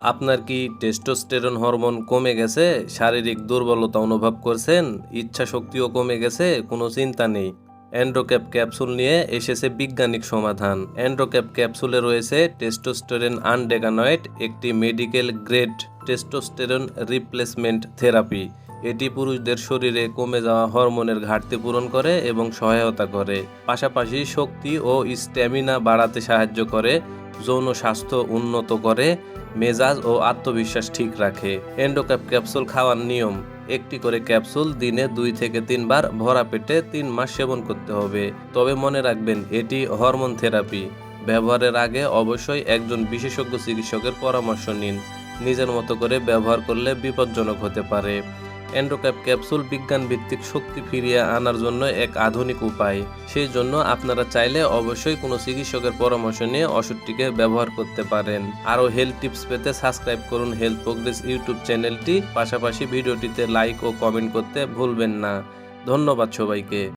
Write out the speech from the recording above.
আপনার কি testosterone hormone কমে গেছে? শারীরিক দুর্বলতা অনুভব করছেন? ইচ্ছা শক্তিও কমে গেছে? কোনো চিন্তা নেই। অ্যান্ড্রোক্যাপ ক্যাপসুল নিয়ে এসেছে বিজ্ঞানিক সমাধান। অ্যান্ড্রোক্যাপ ক্যাপসুলে রয়েছে টেস্টোস্টেরন আনডেকানয়েড একটি medical grade testosterone replacement therapy এটি পুরুষদের শরীরে কমে যাওয়া হরমোনের ঘাটতি পূরণ করে এবং সহায়তা করে। পাশাপাশি শক্তি ও স্ট্যামিনা বাড়াতে সাহায্য করে, যৌন স্বাস্থ্য উন্নত করে, মেজাজ ও আত্মবিশ্বাস ঠিক রাখে। এন্ডোক্যাপ ক্যাপসুল খাওয়ার নিয়ম, একটি করে ক্যাপসুল দিনে দুই থেকে তিনবার ভরা পেটে তিন মাস সেবন করতে হবে। তবে মনে রাখবেন, এটি হরমোন থেরাপি। ব্যবহারের আগে অবশ্যই একজন বিশেষজ্ঞ চিকিৎসকের পরামর্শ নিন। নিজের মতো করে ব্যবহার করলে বিপজ্জনক হতে পারে। এন্ডোক্যাপ ক্যাপসুল বিজ্ঞান ভিত্তিক শক্তি ফিরিয়ে আনার জন্য এক আধুনিক উপায়। সেই জন্য আপনারা চাইলে অবশ্যই কোনো চিকিৎসকের পরামর্শ নিয়ে ওষুধটিকে ব্যবহার করতে পারেন। আরও হেলথ টিপস পেতে সাবস্ক্রাইব করুন হেলথ প্রোগ্রেস ইউটিউব চ্যানেলটি পাশাপাশি ভিডিওটিতে লাইক ও কমেন্ট করতে ভুলবেন না। ধন্যবাদ সবাইকে।